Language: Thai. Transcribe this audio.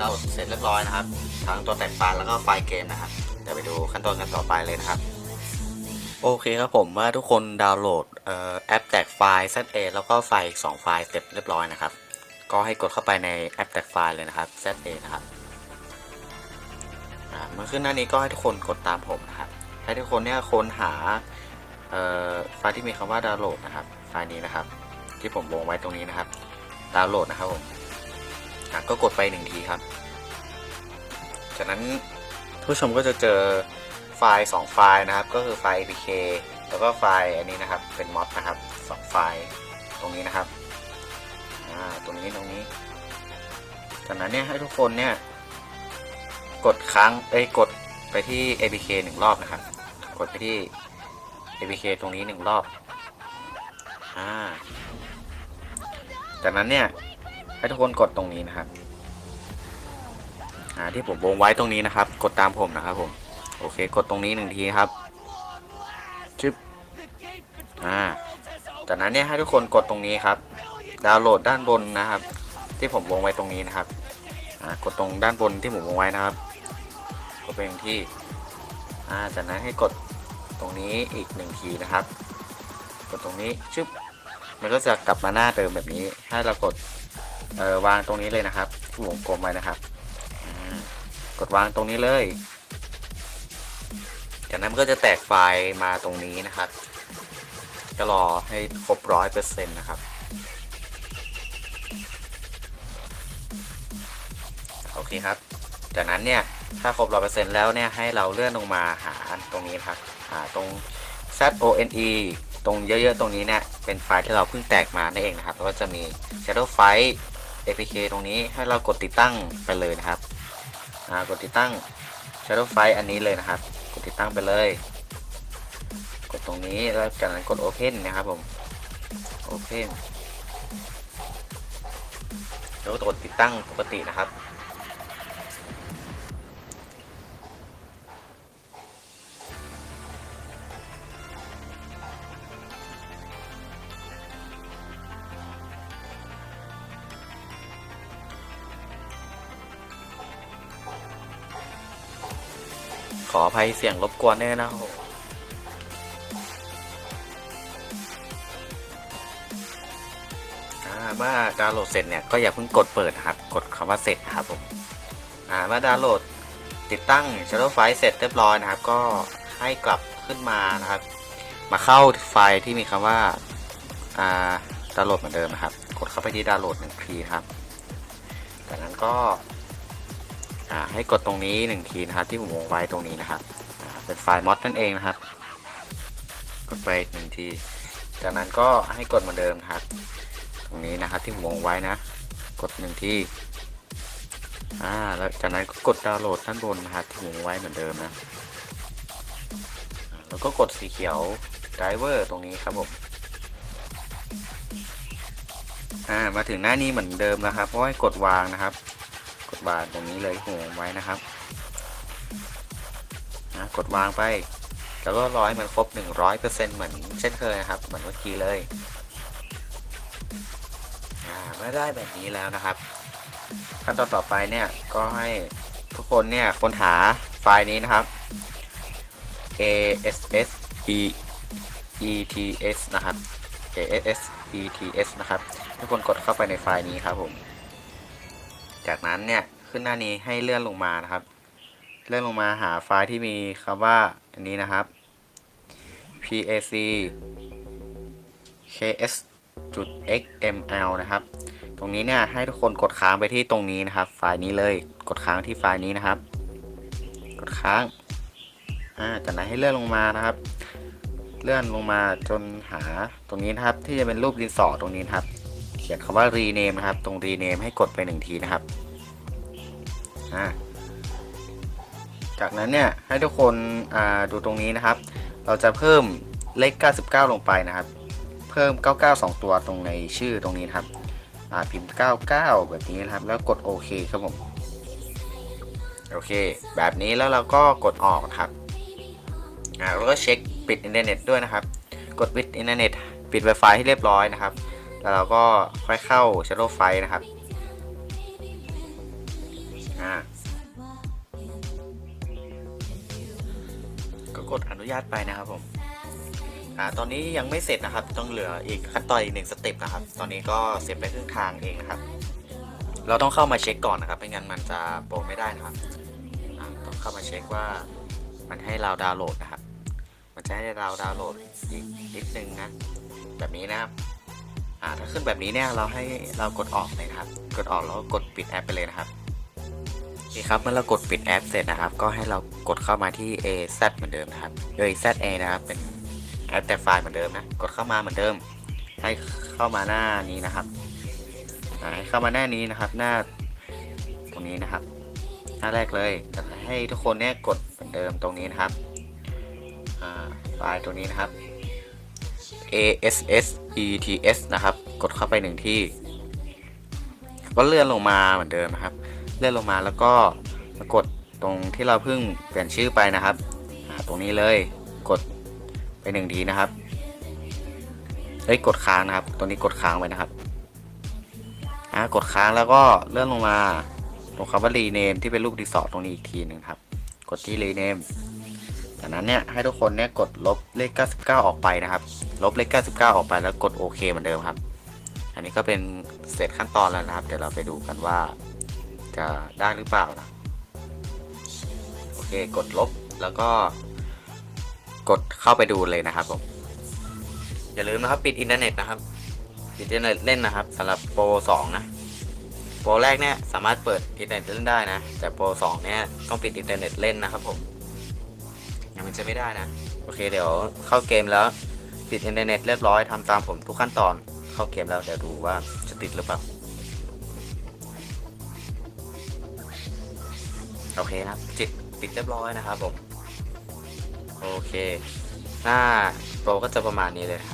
เราเสร็จเรียบร้อยนะครับทั้งตัวแต่งปานแล้วก็ไฟล์เกมนะครับเดี๋ยวไปดูขั้นตอนกันต่อไปเลยนะครับ โอเคครับผมว่าทุกคนดาวน์โหลดออแอปแตกไฟล์ ZA แล้วก็ไฟล์อีก2ไฟล์เสร็จเรียบร้อยนะครับ ก็ให้กดเข้าไปในแอปแตกไฟล์เลยนะครับ ZA นะครับเมื่อขึ้นหน้านี้ก็ให้ทุกคนกดตามผมนะครับ ให้ทุกคนเนี่ยค้นหาไฟล์ที่มีคำว่าดาวน์โหลดนะครับ ไฟล์นี้นะครับ ที่ผมวงไว้ตรงนี้นะครับ ดาวน์โหลดนะครับผม อะก็กดไปหนึ่งทีครับ จากนั้นผู้ชมก็จะเจอไฟล์2ไฟล์นะครับ ก็คือไฟล์ APK แล้วก็ไฟล์อันนี้นะครับ เป็นม็อดนะครับสองไฟล์ตรงนี้นะครับอ่าตรงนี้ตรงนี้ จากนั้นเนี่ยให้ทุกคนเนี่ยกดค้างเอ้ยกดไปที่ APK หนึ่งรอบนะครับ กดไปที่ APK ตรงนี้หนึ่งรอบอ่าจากนั้นเนี่ย ให้ทุกคนกดตรงนี้นะครับอ่าที่ผมวงไว้ตรงนี้นะครับ กดตามผมนะครับผมโอเค กดตรงนี้หนึ่งทีครับชึบอ่าจากนั้นเนี่ยให้ทุกคนกดตรงนี้ครับ ดาวน์โหลดด้านบนนะครับ ที่ผมวงไว้ตรงนี้นะครับอ่ากดตรงด้านบนที่ผมวงไว้นะครับกดไปหนึ่งที่อ่าจากนั้นให้กดตรงนี้อีกหนึ่งทีนะครับ กดตรงนี้ชึบมันก็จะกลับมาหน้าเดิมแบบนี้ ให้เรากด เออวางตรงนี้เลยนะครับห่วงกลมไว้นะครับกดวางตรงนี้เลย จากนั้นมันก็จะแตกไฟล์มาตรงนี้นะครับ ก็รอให้ครบร้อยเปอร์เซ็นต์นะครับ โอเคครับ จากนั้นเนี่ย ถ้าครบร้อยเปอร์เซ็นต์แล้วเนี่ย ให้เราเลื่อนลงมาหาตรงนี้ครับ หาตรง z o n e ตรงเยอะๆ ตรงนี้เนี่ย เป็นไฟล์ที่เราเพิ่งแตกมานั่นเองนะครับ แล้วก็จะมี shadow file apk ตรงนี้ให้เรากดติดตั้งไปเลยนะครับกดติดตั้ง Shadow f i อันนี้เลยนะครับ กดติดตั้งไปเลย กดตรงนี้แล้วจากนั้นกด Open นะครับผม Open แล้วก็กดติดตั้งปกตินะครับ ออภัยเสียงรบกวนด้วยนะครับอาเมื่อดาวน์โหลดเสร็จเนี่ยก็อย่าเพิ่งกดเปิดครับ กดคำว่าเสร็จครับผมอาเมื่อดาวน์โหลดติดตั้ง Shadow File เสร็จเรียบร้อยนะครับ ก็ให้กลับขึ้นมานะครับ มาเข้าไฟล์ที่มีคำว่าอ่าดาวน์โหลดเหมือนเดิมนะครับ กดเข้าไปที่ดาวน์โหลดหนึ่งทีครับ จากนั้นก็ อ่าให้กดตรงนี้หนึ่งทีนะครับที่ผมวงไว้ตรงนี้นะครับเป็นไฟล์มอดนั่นเองนะครับ กดไปหนึ่งที จากนั้นก็ให้กดเหมือนเดิมครับ ตรงนี้นะครับที่ผมวงไว้นะ กดหนึ่งทีอ่าแล้วจากนั้นก็กดดาวน์โหลดด้านบนนะครับที่ผมวงไว้เหมือนเดิมนะ แล้วก็กดสีเขียวไดรเวอร์ตรงนี้ครับผมอ่ามาถึงหน้านี้เหมือนเดิมนะครับเพราะให้กดวางนะครับ กดวางตรงนี้เลยห่วงไว้นะครับนะกดวางไป แล้วก็ร้อให้มันครบ 100%เหมือนเช่นเคยนะครับ เหมือนเมื่อกี้เลยอ่าเมื่อได้แบบนี้แล้วนะครับขั้นตอนต่อไปเนี่ยก็ให้ทุกคนเนี่ยค้นหาไฟล์นี้นะครับ a s s e e t s นะครับ a s s e t s นะครับ ทุกคนกดเข้าไปในไฟล์นี้ครับผม จากนั้นเนี่ยขึ้นหน้านี้ให้เลื่อนลงมานะครับ เลื่อนลงมาหาไฟล์ที่มีคำว่าอันนี้นะครับ pac ks xml นะครับ ตรงนี้เนี่ยให้ทุกคนกดค้างไปที่ตรงนี้นะครับ ไฟล์นี้เลย กดค้างที่ไฟล์นี้นะครับ กดค้าง อ่า จากนั้นให้เลื่อนลงมานะครับ เลื่อนลงมาจนหาตรงนี้นะครับ ที่จะเป็นรูปดินสอตรงนี้นะครับ เขียนคำว่า rename นะครับ ตรง rename ให้กดไปหนึ่งทีนะครับจากนั้นเนี่ยให้ทุกคนดูตรงนี้นะครับ เราจะเพิ่มเลข 99 ลงไปนะครับ เพิ่ม 99 2 ตัวตรงในชื่อตรงนี้นครับพิมพ์ 99 แบบนี้นะครับ แล้วกดโอเคครับผมโอเค แบบนี้แล้วเราก็กดออกครับแล้วก็เช็คปิดอินเทอร์เน็ตด้วยนะครับ กดปิดอินเทอร์เน็ตปิด Wi-Fi ให้เรียบร้อยนะครับ แล้วเราก็ค่อยเข้า Shadow File นะครับก็กดอนุญาตไปนะครับผมอ่าตอนนี้ยังไม่เสร็จนะครับ ต้องเหลืออีกขั้นตอนอีกหนึ่งสเต็ปนะครับ ตอนนี้ก็เสร็จไปครึ่งทางเองนะครับ เราต้องเข้ามาเช็คก่อนนะครับ ไม่งั้นมันจะโปรไม่ได้นะครับต้องเข้ามาเช็คว่ามันให้เราดาวน์โหลดนะครับ มันจะให้เราดาวน์โหลดอีกนิดนึงนะ แบบนี้นะครับ อ่าถ้าขึ้นแบบนี้เนี่ยเราให้เรากดออกเลยนะครับ กดออกแล้วกดปิดแอปไปเลยนะครับโอเคครับเมื่อเรากดปิดแอปเสร็จนะครับ ก็ให้เรากดเข้ามาที่ AZ เหมือนเดิมนะครับโดย ZA นะครับเป็นแอปแต่ไฟล์เหมือนเดิมนะกดเข้ามาเหมือนเดิม ให้เข้ามาหน้านี้นะครับให้เข้ามาหน้านี้นะครับ หน้าตรงนี้นะครับ หน้าแรกเลยให้ทุกคนเนี่ยกดเหมือนเดิมตรงนี้นะครับไฟล์ตัวนี้นะครับ ASS ETS นะครับ กดเข้าไปหนึ่งที่ ก็เลื่อนลงมาเหมือนเดิมนะครับ เลื่อนลงมาแล้วก็มากดตรงที่เราเพิ่งเปลี่ยนชื่อไปนะครับตรงนี้เลยกดไปหนึ่งทีนะครับเอ้ยกดค้างนะครับ ตรงนี้กดค้างไว้นะครับอ่ากดค้างแล้วก็เลื่อนลงมาตรงคำว่า rename ที่เป็นรูปดีสอร์ตรงนี้อีกทีหนึ่งครับ กดที่ rename จากนั้นเนี่ยให้ทุกคนเนี่ยกดลบเลข 99 ออกไปนะครับ ลบเลข 99 ออกไปแล้วกดโอเคเหมือนเดิมครับ อันนี้ก็เป็นเสร็จขั้นตอนแล้วนะครับ เดี๋ยวเราไปดูกันว่าจะได้หรือเปล่านะโอเคกดลบแล้วก็กดเข้าไปดูเลยนะครับผมอย่าลืมนะครับปิดอินเทอร์เน็ตนะครับปิดอินเทอร์เน็ตเล่นนะครับสำหรับโปร2นะโปรแรกเนี่ยสามารถเปิดอินเทอร์เน็ตเล่นได้นะ แต่โปร2เนี่ยต้องปิดอินเทอร์เน็ตเล่นนะครับผมยังมันจะไม่ได้นะ โอเคเดี๋ยวเข้าเกมแล้ว ติดอินเทอร์เน็ตเรียบร้อยทำตามผมทุกขั้นตอนเข้าเกมแล้วเดี๋ยวดูว่าจะติดหรือเปล่าโอเคนะครับจิตปิดเรียบร้อยนะครับผมโอเค หน้าโปรก็จะประมาณนี้เลยครับ